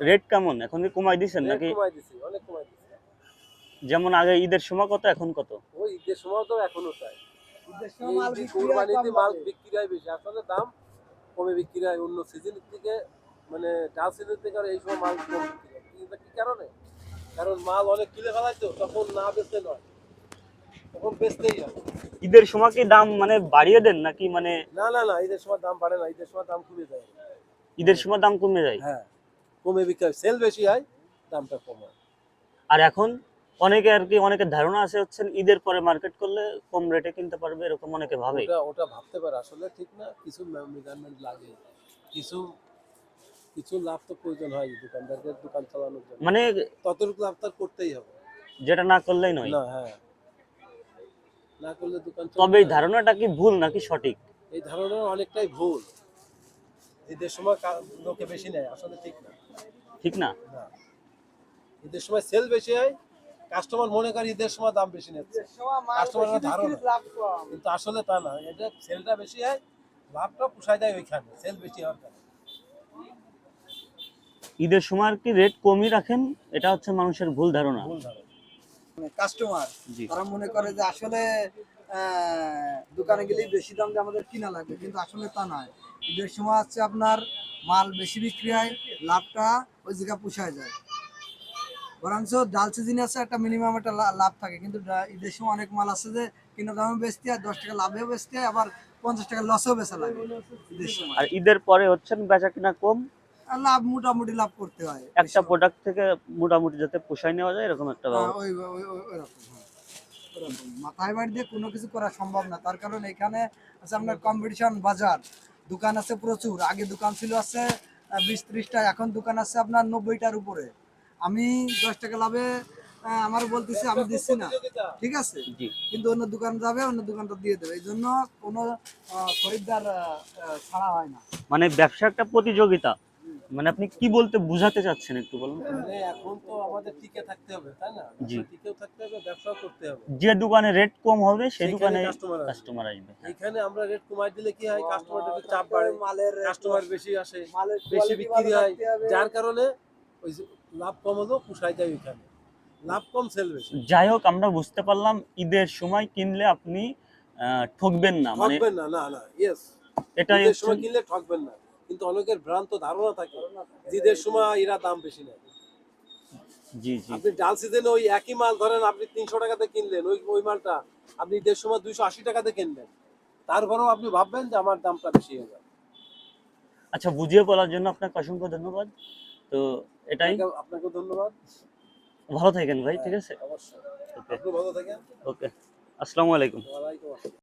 Rate কেমন? এখন কি কমাই দিছেন নাকি? কমাই দিছি অনেক কমাই দিছি। যেমন আগে ঈদের সময় কত এখন কত? ওই ঈদের সময় তো এখনও তাই। ঈদের সময় মাল বিক্রি হয় মাল বিক্রি হয় বেশি আসলে দাম কমে বিক্রি হয় অন্য সিজনের থেকে মানে ডাল সিজন থেকে আর এই সময় মাল কম বিক্রি হয়। কিন্তু কি কারণে? কারণ মাল অনেক কিনে ফেলায় তো তখন না বেচতে নয়। তখন বেচতেই হয়। ঈদের সময় কি দাম মানে বাড়িয়ে দেন নাকি মানে না না না ঈদের সময় দাম বাড়ে না ঈদের সময় দাম কমে যায়। ঈদের সময় দাম কমে যায়? হ্যাঁ। কমে বিক্রি হয় সেল বেশি হয় দামটা কম হয়। আর এখন অনেকে আর কি অনেকের ধারণা আছে হচ্ছে ঈদের পরে মার্কেট করলে কম রেটে কিনতে পারবে এরকম অনেকে ভাবে। ওটা ওটা ভাবতে পারে আসলে ঠিক না কিছু মেজারমেন্ট লাগে। কিছু কিছু লাভ তো প্রয়োজন হয় দোকানদারদের দোকান চালানোর জন্য। মানে ততটুকু লাভ তার করতেই হবে। যেটা না করলেই নয়। না হ্যাঁ। না করলে দোকান তবে এই ধারণাটা কি ভুল নাকি সঠিক? এই ধারণা অনেকটাই ভুল। ঈদের সময় লোকে বেশি নেয় আসলে ঠিক না। ঠিক না? ঈদের সময় সেল বেশি হয় কাস্টমার মনে করে ঈদের সময় দাম বেশি নিচ্ছে। কাস্টমারের ধারণা। কিন্তু আসলে তা না এটা সেলটা বেশি হয় লাভটা পোষায় দেয় ওইখানে সেল বেশি হওয়ার কারণে। ঈদের সময় আর কি রেট কমই রাখেন এটা হচ্ছে মানুষের ভুল ধারণা। ভুল ধারণা। কাস্টমার জি। তারা মনে করে যে আসলে আহ, দোকানে গেলেই বেশি দাম দিয়ে আমাদের কিনা লাগবে কিন্তু আসলে তা নয়। ঈদের সময় হচ্ছে আপনার মাল বেশি বিক্রি হয় লাভটা ওই জায়গায় পুষায় যায়। বরঞ্চ ডাল সিজনে আছে একটা মিনিমাম একটা লাভ থাকে কিন্তু ঈদের সময় অনেক মাল আছে যে কিনা দামে বেচতে হয় দশ টাকা লাভেও বেচতে হয় আবার পঞ্চাশ টাকা লসেও বেচা লাগে ঈদের সময়। আর ঈদের পরে হচ্ছেন বেচা কিনা কম? লাভ মোটামুটি লাভ করতে হয় একটা প্রোডাক্ট থেকে মোটামুটি যাতে পোষায় নেওয়া যায় এরকম একটা হ্যাঁ। ওই ওই- ওই- ওইরকম, হ্যাঁ। মাথায় বাড়ি দিয়ে কোনো কিছু করা সম্ভব না। তার কারণ এখানে আছে আপনার কম্পিটিশন বাজার। দোকান আছে প্রচুর। আগে দোকান ছিল আছে বিশ ত্রিশটা এখন দোকান আছে আপনার নব্বইটার উপরে। আমি দশ টাকা লাভে আমার বলতেছি আমি দিচ্ছি না। ঠিক আছে? জি। কিন্তু অন্য দোকান যাবে অন্য দোকানটা দিয়ে দেবে। এই জন্য কোনো খরিদ্দার ছাড়া হয় না। মানে ব্যবসা একটা প্রতিযোগিতা। মানে আপনি কি বলতে বুঝাতে চাচ্ছেন একটু বলুন? মানে এখন তো আমাদের টিকে থাকতে হবে তাই না? জি। টিকেও থাকতে হবে ব্যবসাও করতে হবে। যে দোকানে রেট কম হবে সেই দোকানে কাস্টমার আসবে। এখানে আমরা রেট কমাই দিলে কি হয়? কাস্টমারদের একটু চাপ বাড়ে। মালের কাস্টমার বেশি আসে মালের বেশি বিক্রি হয়। যার কারণে ওই লাভ কম হলেও পুষায় যায় ওইখানে। লাভ কম সেল বেশি। যাই হোক আমরা বুঝতে পারলাম ঈদের সময় কিনলে আপনি আহ, ঠকবেন না মানে ঠকবেন না না না ইয়েস এটাই ঈদের সময় কিনলে ঠকবেন না। কিন্তু অনেকের ভ্রান্ত ধারণা থাকে ঈদের সময় এরা দাম বেশি নেয়। জি জি। আপনি ডাল সিজনে ওই একই মাল ধরেন আপনি তিনশো টাকাতে কিনলেন ওই ওই মালটা আপনি ঈদের সময় দুইশো আশি টাকাতে কিনবেন তারপরেও আপনি ভাববেন যে আমার দামটা বেশি হয়ে যাবে। আচ্ছা বুঝিয়ে বলার জন্য আপনাকে অসংখ্য ধন্যবাদ। তো এটাই। আপনাকে- ধন্যবাদ। ভালো থাকেন ভাই ঠিক আছে? অবশ্যই। ভালো থাকেন। ওকে আসসালামু আলাইকুম। ওয়ালাইকুম আসসালাম।